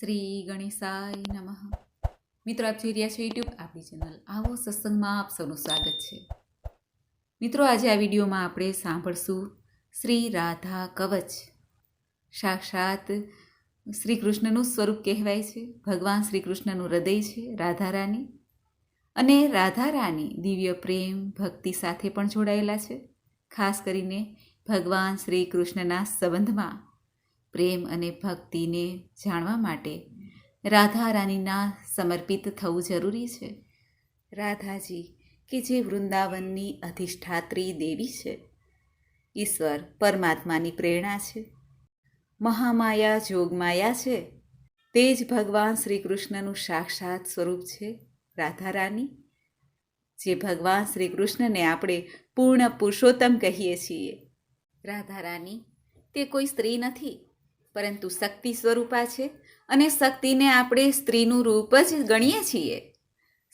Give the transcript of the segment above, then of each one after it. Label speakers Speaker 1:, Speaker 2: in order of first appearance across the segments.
Speaker 1: શ્રી ગણેશાય નમઃ. મિત્રો, આપ જોઈ રહ્યા છો યુટ્યુબ આપણી ચેનલ. આવો સત્સંગમાં આપ સૌનું સ્વાગત છે. મિત્રો, આજે આ વિડીયોમાં આપણે સાંભળશું શ્રી રાધા કવચ. સાક્ષાત શ્રી કૃષ્ણનું સ્વરૂપ કહેવાય છે. ભગવાન શ્રી કૃષ્ણનું હૃદય છે, રાધા રાની અને રાધા રાની દિવ્ય પ્રેમ, ભક્તિ સાથે પણ જોડાયેલા છે. ખાસ કરીને ભગવાન શ્રી કૃષ્ણના સંબંધમાં પ્રેમ અને ભક્તિને જાણવા માટે રાધા રાનીના સમર્પિત થવું જરૂરી છે. રાધાજી, કે જે વૃંદાવનની અધિષ્ઠાત્રી દેવી છે, ઈશ્વર પરમાત્માની પ્રેરણા છે. મહામાયા, જોગમાયા છે. તે જ ભગવાન શ્રી કૃષ્ણનું સાક્ષાત સ્વરૂપ છે રાધા રાની જે ભગવાન શ્રી કૃષ્ણને આપણે પૂર્ણ પુરુષોત્તમ કહીએ છીએ. રાધા રાની તે કોઈ સ્ત્રી નથી. પરંતુ શક્તિ સ્વરૂપા છે અને શક્તિને આપણે સ્ત્રીનું રૂપ જ ગણીએ છીએ.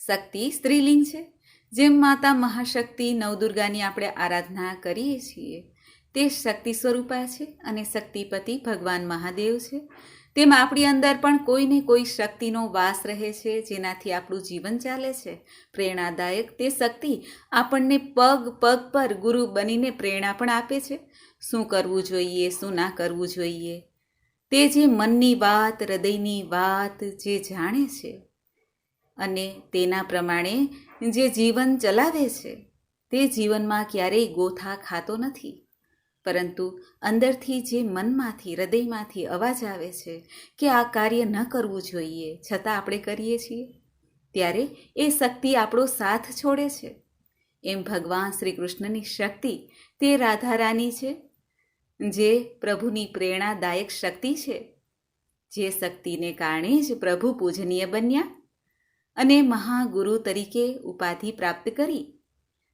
Speaker 1: શક્તિ સ્ત્રીલિંગ છે, જેમ માતા મહાશક્તિ નવદુર્ગાની આપણે આરાધના કરીએ છીએ. તે શક્તિ સ્વરૂપા છે અને શક્તિપતિ ભગવાન મહાદેવ છે. તેમ આપણી અંદર પણ કોઈને કોઈ શક્તિનો વાસ રહે છે, જેનાથી આપણું જીવન ચાલે છે. પ્રેરણાદાયક તે શક્તિ આપણને પગ પગ પર ગુરુ બનીને પ્રેરણા પણ આપે છે. શું કરવું જોઈએ, શું ના કરવું જોઈએ? તે જે મનની વાત, હૃદયની વાત જે જાણે છે અને તેના પ્રમાણે જે જીવન ચલાવે છે, તે જીવનમાં ક્યારેય ગોથા ખાતો નથી. પરંતુ અંદરથી જે મનમાંથી, હૃદયમાંથી અવાજ આવે છે કે આ કાર્ય ન કરવું જોઈએ, છતાં આપણે કરીએ છીએ, ત્યારે એ શક્તિ આપણો સાથ છોડે છે. એમ ભગવાન શ્રી કૃષ્ણની શક્તિ તે રાધા રાની છે જે પ્રભુની પ્રેરણાદાયક શક્તિ છે, જે શક્તિને કારણે જ પ્રભુ પૂજનીય બન્યા અને મહાગુરુ તરીકે ઉપાધિ પ્રાપ્ત કરી.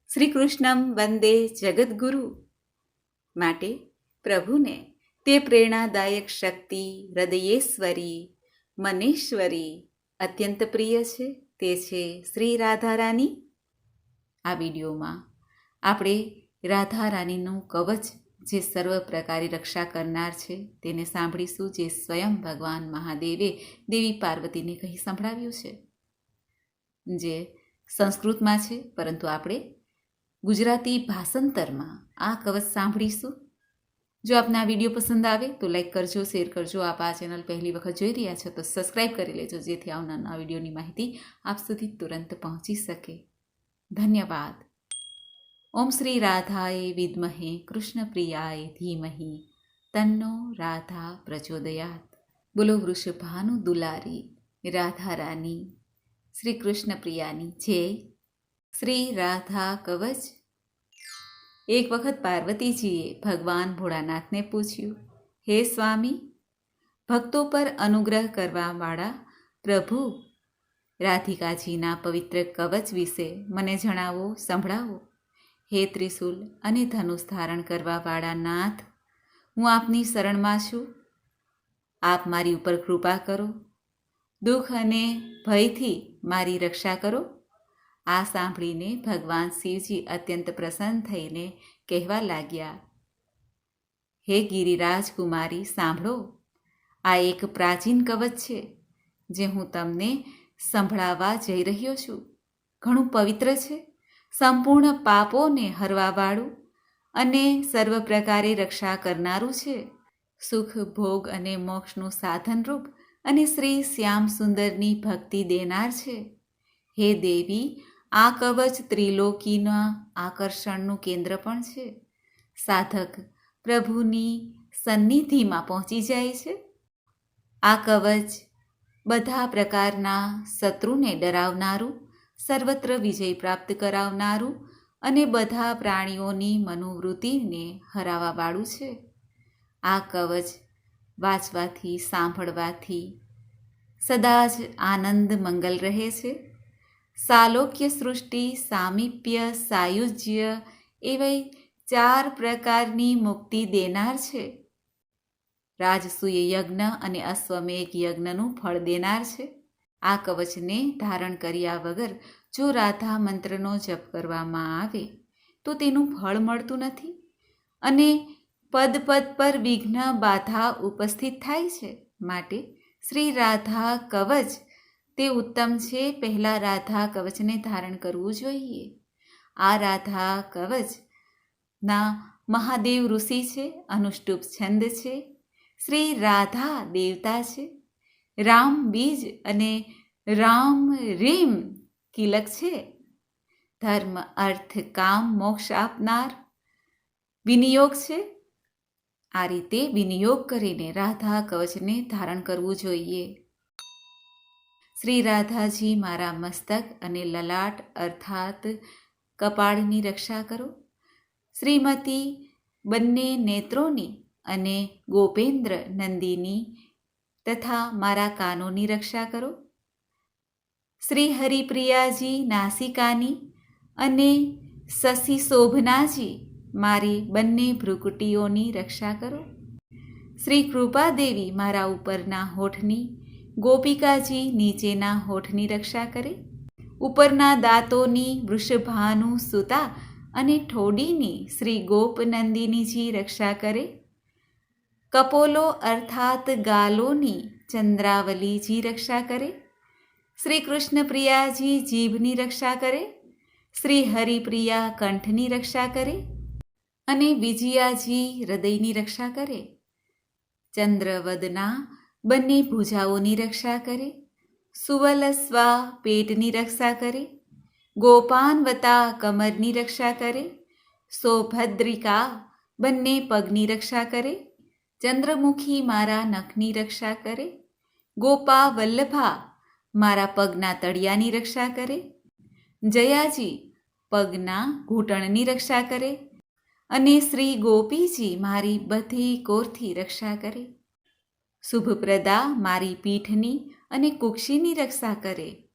Speaker 1: શ્રી કૃષ્ણમ વંદે જગદગુરુ માટે પ્રભુને તે પ્રેરણાદાયક શક્તિ હૃદયેશ્વરી, મનેશ્વરી અત્યંત પ્રિય છે, તે છે શ્રી રાધા રાની આ વિડીયોમાં આપણે રાધા રાનીનું કવચ જે સર્વ પ્રકારે રક્ષા કરનાર છે, તેને સાંભળીશું જે સ્વયં ભગવાન મહાદેવે દેવી પાર્વતીને કહી સંભળાવ્યું છે. જે સંસ્કૃતમાં છે, પરંતુ આપણે ગુજરાતી ભાષાંતરમાં આ કવચ સાંભળીશું. જો આપને આ વીડિયો પસંદ આવે, તો લાઈક કરજો, શેર કરજો. આપ આ ચેનલ પહેલી વખત જોઈ રહ્યા છો, તો સબસ્ક્રાઈબ કરી લેજો, જેથી આવનારના વિડીયોની માહિતી આપ સુધી તુરંત પહોંચી શકે. ધન્યવાદ. ઓમ શ્રી રાધાએ વિદ્મહે, કૃષ્ણપ્રિયાય ધીમહી, તન્નો રાધા પ્રચોદયાત. બોલો વૃષભાનુ દુલારી, રાધા રાની, શ્રી કૃષ્ણ પ્રિયાની જય. શ્રી રાધા કવચ. એક વખત પાર્વતીજીએ ભગવાન ભોળાનાથને પૂછ્યું, હે સ્વામી, ભક્તો પર અનુગ્રહ કરવાવાળા પ્રભુ, રાધિકાજીના પવિત્ર કવચ વિશે મને જણાવો, સંભળાવો. હે ત્રિશુલ, અને ધનુષ ધારણ કરવાવાળા નાથ, હું આપની શરણમાં છું. આપ મારી ઉપર કૃપા કરો. દુઃખ અને ભયથી મારી રક્ષા કરો. આ સાંભળીને ભગવાન શિવજી અત્યંત પ્રસન્ન થઈને કહેવા લાગ્યા, હે ગિરિરાજ કુમારી સાંભળો. આ એક પ્રાચીન કવચ છે, જે હું તમને સંભળાવવા જઈ રહ્યો છું. ઘણું પવિત્ર છે. સંપૂર્ણ પાપોને હરવાવાળું અને સર્વ પ્રકારે રક્ષા કરનારું છે. સુખ, ભોગ અને મોક્ષનું સાધનરૂપ અને શ્રી શ્યામ સુંદરની ભક્તિ દેનાર છે. હે દેવી, આ કવચ ત્રિલોકીના આકર્ષણનું કેન્દ્ર પણ છે. સાધક પ્રભુની સન્નિધિમાં પહોંચી જાય છે. આ કવચ બધા પ્રકારના શત્રુને ડરાવનારું સર્વત્ર વિજય પ્રાપ્ત કરાવનારું અને બધા પ્રાણીઓની મનોવૃત્તિને હરાવવાવાળું છે. આ કવચ વાંચવાથી, સાંભળવાથી સદા જ આનંદ મંગલ રહે છે. સાલોક્ય સૃષ્ટિ, સામીપ્ય, સાયુજ્ય એવી ચાર પ્રકારની મુક્તિ દેનાર છે. રાજસૂય યજ્ઞ અને અશ્વમેઘ યજ્ઞનું ફળ દેનાર છે. આ કવચને ધારણ કર્યા વગર જો રાધા મંત્રનો જપ કરવામાં આવે, તો તેનું ફળ મળતું નથી? અને પદ પદ પર વિઘ્ન બાધા ઉપસ્થિત થાય છે? માટે શ્રી રાધા કવચ તે ઉત્તમ છે. પહેલાં રાધા કવચને ધારણ કરવું જોઈએ. આ રાધા કવચ ના મહાદેવ ઋષિ છે, અનુષ્ટુપ છંદ છે. શ્રી રાધા દેવતા છે. રામ બીજ અને રામ રીમ કિલક છે. ધર્મ, અર્થ, કામ, મોક્ષ આપનાર વિનિયોગ છે. આ રીતે વિનિયોગ કરીને રાધા કવચને ધારણ કરવું જોઈએ. શ્રી રાધાજી, મારા મસ્તક અને લલાટ અર્થાત કપાળની રક્ષા કરો. શ્રીમતી બંને નેત્રોની અને ગોપેન્દ્ર નંદીની તથા મારા કાનોની રક્ષા કરો. શ્રી હરિપ્રિયાજી નાસિકાની અને શશી શોભનાજી મારી બંને ભ્રુકુટીઓની રક્ષા કરો. શ્રી કૃપાદેવી મારા ઉપરના હોઠની, ગોપિકાજી નીચેના હોઠની રક્ષા કરે. ઉપરના દાંતોની વૃષભાનુ સુતા અને ઠોડીની શ્રી ગોપનંદિનીજી રક્ષા કરે. કપોલો અર્થાત ગાલોની ચંદ્રાવલીજી રક્ષા કરે. શ્રી કૃષ્ણ પ્રિયાજી જીભની રક્ષા કરે. શ્રી હરિપ્રિયા કંઠની રક્ષા કરે અને વિજયાજી હૃદયની રક્ષા કરે. ચંદ્રવદના બંને ભુજાઓની રક્ષા કરે. સુવલસ્વા પેટની રક્ષા કરે. ગોપાનવતા કમરની રક્ષા કરે. સોભદ્રિકા બંને પગની રક્ષા કરે. ચંદ્રમુખી મારા નખની રક્ષા કરે. ગોપા વલ્લભા મારા પગના તળિયાની રક્ષા કરે. જયાજી પગના ઘૂંટણની રક્ષા કરે. અને શ્રી ગોપીજી મારી બધી કોરથી રક્ષા કરે. શુભપ્રદા મારી પીઠની અને કુક્ષીની રક્ષા કરે.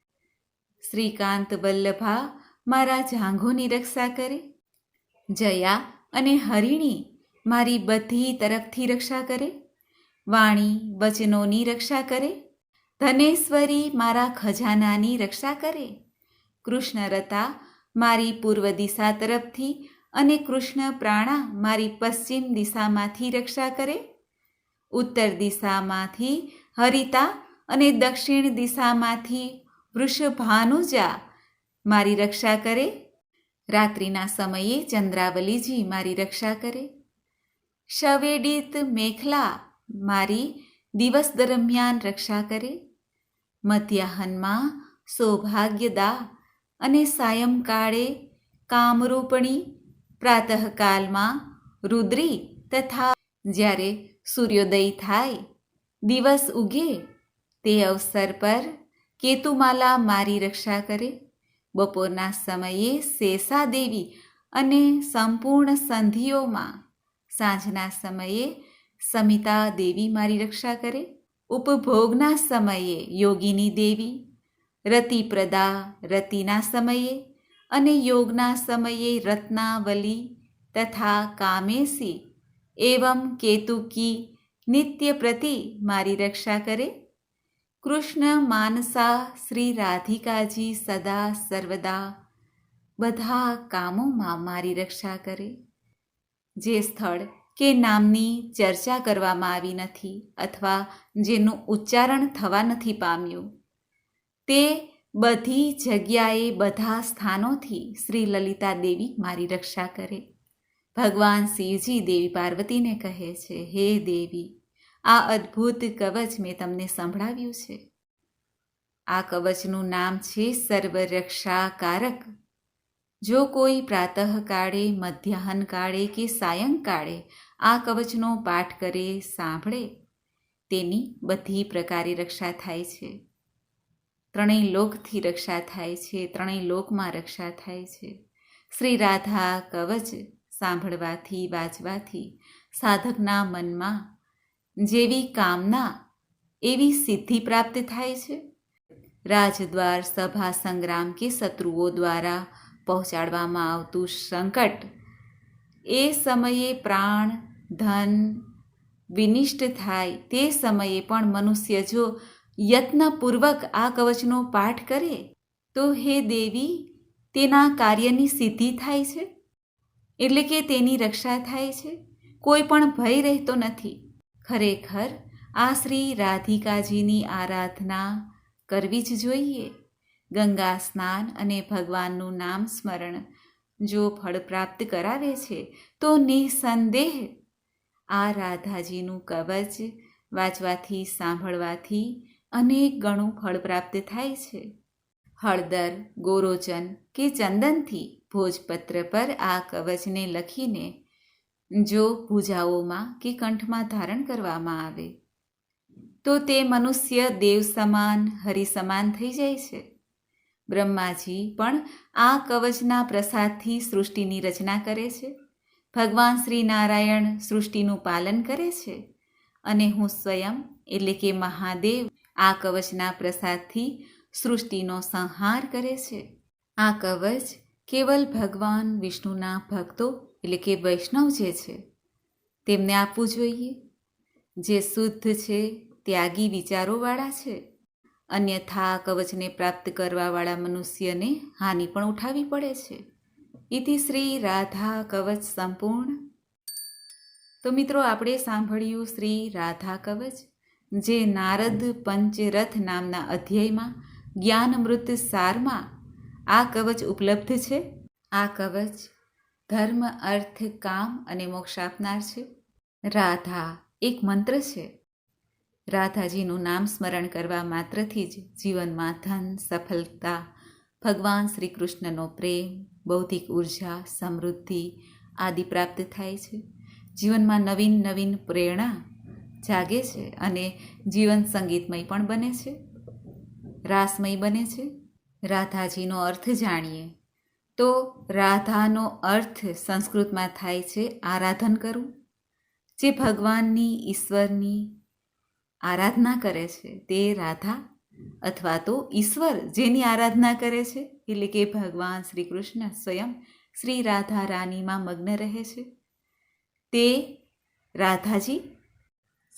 Speaker 1: શ્રીકાંત વલ્લભા મારા જાંઘોની રક્ષા કરે. જયા અને હરિણી મારી બધી તરફથી રક્ષા કરે, વાણી વચનોની રક્ષા કરે, ધનેશ્વરી મારા ખજાનાની રક્ષા કરે. કૃષ્ણરતા મારી પૂર્વ દિશા તરફથી અને કૃષ્ણ પ્રાણા મારી પશ્ચિમ દિશામાંથી રક્ષા કરે. ઉત્તર દિશામાંથી હરિતા અને દક્ષિણ દિશામાંથી વૃષભાનુજા મારી રક્ષા કરે. રાત્રિના સમયે ચંદ્રાવલીજી મારી રક્ષા કરે. શવેડિત મેખલા મારી દિવસ દરમિયાન રક્ષા કરે. મધ્યાહનમાં સૌભાગ્યદા અને સાયંકાળે કામરૂપણી, પ્રાતઃકાલમાં રુદ્રી તથા જ્યારે સૂર્યોદય થાય, દિવસ ઉગે, તે અવસર પર કેતુમાલા મારી રક્ષા કરે. બપોરના સમયે શેષા દેવી અને સંપૂર્ણ સંધિઓમાં સાંજના સમયે સમિતા દેવી મારી રક્ષા કરે. ઉપભોગના સમયે યોગીની દેવી. રતિપ્રદા રતિના સમયે અને યોગના સમયે રત્નાવલી તથા કામેસી એવમ કેતુકી નિત્ય પ્રતિ મારી રક્ષા કરે. કૃષ્ણ, માનસા, શ્રી રાધિકાજી સદા, સર્વદા બધા કામોમાં મારી રક્ષા કરે. જે સ્થળ કે નામની ચર્ચા કરવામાં આવી નથી અથવા જેનું ઉચ્ચારણ થવા નથી પામ્યું. તે બધી જગ્યાએ બધા સ્થાનોથી શ્રી લલિતા દેવી મારી રક્ષા કરે. ભગવાન શિવજી દેવી પાર્વતીને કહે છે, હે દેવી, આ અદ્ભુત કવચ મેં તમને સંભળાવ્યું છે. આ કવચનું નામ છે સર્વરક્ષાકારક જો કોઈ પ્રાતઃકાળે મધ્યાહન કે સાયંકાળે આ કવચનો પાઠ કરે, સાંભળે, તેની બધી પ્રકારે રક્ષા થાય છે. ત્રણેય લોકથી રક્ષા થાય છે, ત્રણેય લોકમાં રક્ષા થાય છે. શ્રી રાધા કવચ સાંભળવાથી, વાંચવાથી, સાધકના મનમાં જેવી કામના, એવી સિદ્ધિ પ્રાપ્ત થાય છે. રાજદ્વાર, સભા, સંગ્રામ કે શત્રુઓ દ્વારા પહોંચાડવામાં આવતું સંકટ. એ સમયે પ્રાણ, ધન વિનિષ્ટ થાય. તે સમયે પણ મનુષ્ય જો યત્નપૂર્વક આ કવચનો પાઠ કરે, તો હે દેવી, તેના કાર્યની સિદ્ધિ થાય છે? એટલે કે તેની રક્ષા થાય છે? કોઈ પણ ભય રહેતો નથી. ખરેખર આ શ્રી રાધિકાજીની આરાધના કરવી જ જોઈએ. ગંગા સ્નાન અને ભગવાનનું નામ સ્મરણ જો ફળ પ્રાપ્ત કરાવે છે, તો નિસંદેહ. આ રાધાજીનું કવચ વાંચવાથી, સાંભળવાથી અનેક ગણું ફળ પ્રાપ્ત થાય છે. હળદર, ગોરોચન કે ચંદનથી ભોજપત્ર પર આ કવચને લખીને જો ભૂજાઓમાં કે કંઠમાં ધારણ કરવામાં આવે, તો તે મનુષ્ય દેવ સમાન, હરિ સમાન થઈ જાય છે. બ્રહ્માજી પણ આ કવચના પ્રસાદથી સૃષ્ટિની રચના કરે છે. ભગવાન શ્રી નારાયણ સૃષ્ટિનું પાલન કરે છે અને હું સ્વયં, એટલે કે મહાદેવ, આ કવચના પ્રસાદથી સૃષ્ટિનો સંહાર કરે છે. આ કવચ કેવલ ભગવાન વિષ્ણુના ભક્તો, એટલે કે વૈષ્ણવ જે છે, તેમને આપવું જોઈએ. જે શુદ્ધ છે, ત્યાગી વિચારોવાળા છે. અન્યથા આ કવચને પ્રાપ્ત કરવાવાળા મનુષ્યને હાનિ પણ ઉઠાવી પડે છે. ઇતિ શ્રી રાધા કવચ સંપૂર્ણ. તો મિત્રો, આપણે સાંભળ્યું શ્રી રાધા કવચ, જે નારદ પંચરથ નામના અધ્યાયમાં જ્ઞાનમૃત સારમાં આ કવચ ઉપલબ્ધ છે. આ કવચ ધર્મ, અર્થ, કામ અને મોક્ષ આપનાર છે. રાધા એક મંત્ર છે. રાધાજીનું નામ સ્મરણ કરવા માત્રથી જ જીવનમાં ધન, સફળતા, ભગવાન શ્રી કૃષ્ણનો પ્રેમ, બૌદ્ધિક ઊર્જા, સમૃદ્ધિ આદિ પ્રાપ્ત થાય છે. જીવનમાં નવીન નવીન પ્રેરણા જાગે છે અને જીવન સંગીતમય પણ બને છે. રાસમય બને છે. રાધાજીનો અર્થ જાણીએ તો રાધાનો અર્થ સંસ્કૃતમાં થાય છે આરાધન કરવું. જે ભગવાનની, ઈશ્વરની આરાધના કરે છે તે રાધા અથવા તો ઈશ્વર જેની આરાધના કરે છે? એટલે કે ભગવાન શ્રી કૃષ્ણ સ્વયં શ્રી રાધા રાનીમાં મગ્ન રહે છે. તે રાધાજી,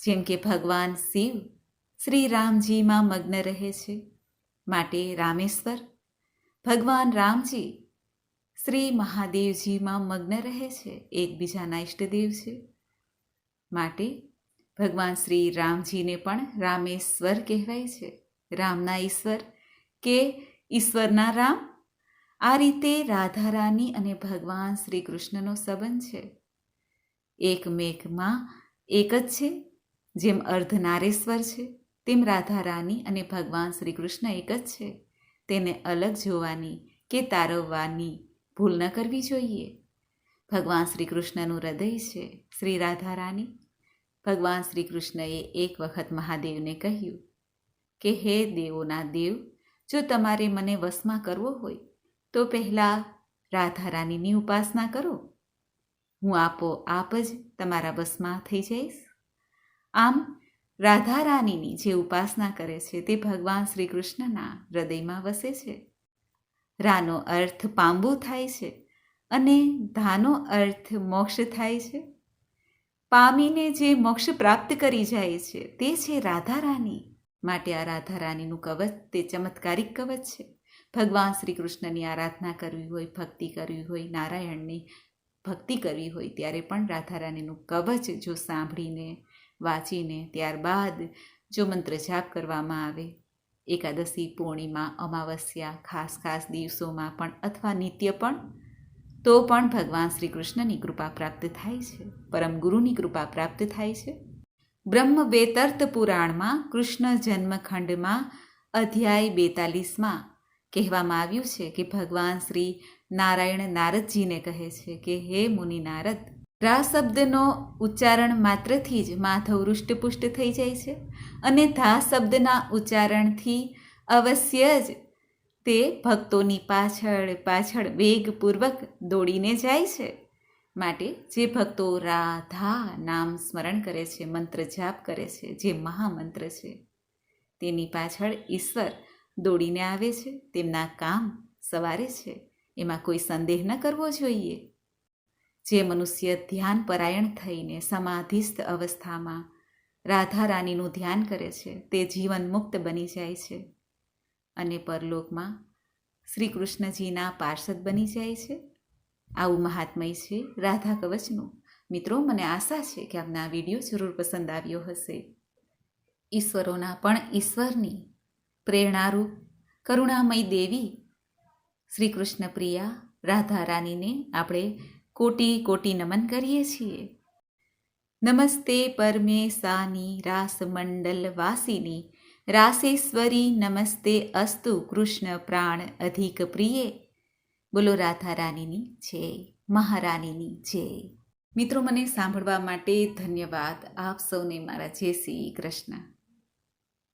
Speaker 1: જેમ કે ભગવાન શિવ, શ્રી રામજીમાં મગ્ન રહે છે. માટે રામેશ્વર, ભગવાન રામજી શ્રી મહાદેવજીમાં મગ્ન રહે છે. એકબીજાના ઈષ્ટદેવ છે. માટે ભગવાન શ્રી રામજીને પણ રામેશ્વર કહેવાય છે. રામના ઈશ્વર કે ઈશ્વરના રામ? આ રીતે રાધા રાની અને ભગવાન શ્રી કૃષ્ણનો સંબંધ છે. એક મેઘમાં એક જ છે, જેમ અર્ધનારેશ્વર છે, તેમ રાધા રાની અને ભગવાન શ્રી કૃષ્ણ એક જ છે. તેને અલગ જોવાની કે તારવવાની ભૂલ ન કરવી જોઈએ. ભગવાન શ્રી કૃષ્ણનું હૃદય છે શ્રી રાધા રાની ભગવાન શ્રી કૃષ્ણએ એક વખત મહાદેવને કહ્યું કે, હે દેવોના દેવ, જો તમારે મને વશમાં કરવો હોય, તો પહેલાં રાધા રાનીની ઉપાસના કરો. હું આપો આપ જ તમારા વશમાં થઈ જઈશ. આમ રાધારાનીની જે ઉપાસના કરે છે તે ભગવાન શ્રી કૃષ્ણના હૃદયમાં વસે છે. રાનો અર્થ પાંબુ થાય છે અને ધાનો અર્થ મોક્ષ થાય છે. પામીને જે મોક્ષ પ્રાપ્ત કરી જાય છે, તે છે રાધા રાની માટે આ રાધા રાણીનું કવચ તે ચમત્કારિક કવચ છે. ભગવાન શ્રી કૃષ્ણની આરાધના કરવી હોય, ભક્તિ કરવી હોય, નારાયણની ભક્તિ કરવી હોય, ત્યારે પણ રાધા રાનીનું કવચ જો સાંભળીને, વાંચીને, ત્યારબાદ જો મંત્ર જાપ કરવામાં આવે, એકાદશી પૂર્ણિમા, અમાવસ્યા, ખાસ ખાસ દિવસોમાં પણ અથવા નિત્ય પણ તો પણ ભગવાન શ્રી કૃષ્ણની કૃપા પ્રાપ્ત થાય છે. પરમ ગુરુની કૃપા પ્રાપ્ત થાય છે. બ્રહ્મ વેતર્ત પુરાણમાં કૃષ્ણ જન્મખંડમાં અધ્યાય બેતાલીસમાં કહેવામાં આવ્યું છે કે ભગવાન શ્રી નારાયણ નારદજીને કહે છે કે, હે મુનિ નારદ રા શબ્દનો ઉચ્ચારણ માત્રથી જ માધવ રૂષ્ટપુષ્ટ થઈ જાય છે અને ધા શબ્દના ઉચ્ચારણથી અવશ્ય જ તે ભક્તોની પાછળ પાછળ વેગપૂર્વક દોડીને જાય છે. માટે જે ભક્તો રાધા નામ સ્મરણ કરે છે, મંત્ર જાપ કરે છે, જે મહામંત્ર છે, તેની પાછળ ઈશ્વર દોડીને આવે છે, તેમના કામ સવારે છે. એમાં કોઈ સંદેહ ન કરવો જોઈએ. જે મનુષ્ય ધ્યાન પરાયણ થઈને સમાધિસ્થ અવસ્થામાં રાધા રાણીનું ધ્યાન કરે છે, તે જીવન મુક્ત બની જાય છે. અને પરલોકમાં શ્રી કૃષ્ણજીના પાર્ષદ બની જાય છે. આવું મહાત્મય છે રાધા કવચનું. મિત્રો, મને આશા છે કે આપના આ વીડિયો જરૂર પસંદ આવ્યો હશે. ઈશ્વરોના પણ ઈશ્વરની પ્રેરણારૂપ કરુણામય દેવી શ્રી કૃષ્ણ પ્રિયા રાધા રાનીને આપણે કોટી કોટી નમન કરીએ છીએ. નમસ્તે પરમેશાની રાસમંડલ વાસિની રાસેશ્વરી, નમસ્તે, અસ્તુ, કૃષ્ણ, પ્રાણ, અધિક પ્રિયે. બોલો રાધા રાનીની જય મહારાનીની જય. મિત્રો, મને સાંભળવા માટે ધન્યવાદ. આપ સૌને મારા જય શ્રી કૃષ્ણ.